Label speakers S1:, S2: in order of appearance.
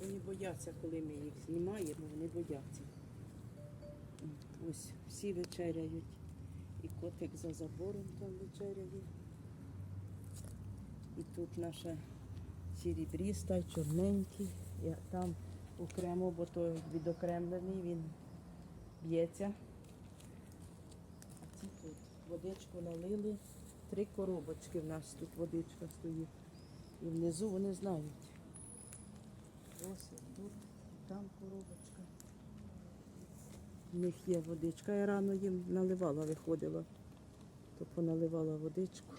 S1: вони бояться, коли ми їх знімаємо, вони бояться. Ось всі вечеряють. І котик за забором там вечеряє. І тут наша сірібріста, чорненький. Я там окремо, бо той відокремлений, він б'ється. А ці тут водичку налили. Три коробочки в нас тут водичка стоїть. І внизу вони знають. Ось тут, там коробочка. В них є водичка. Я рано їм наливала, виходила, то поналивала водичку.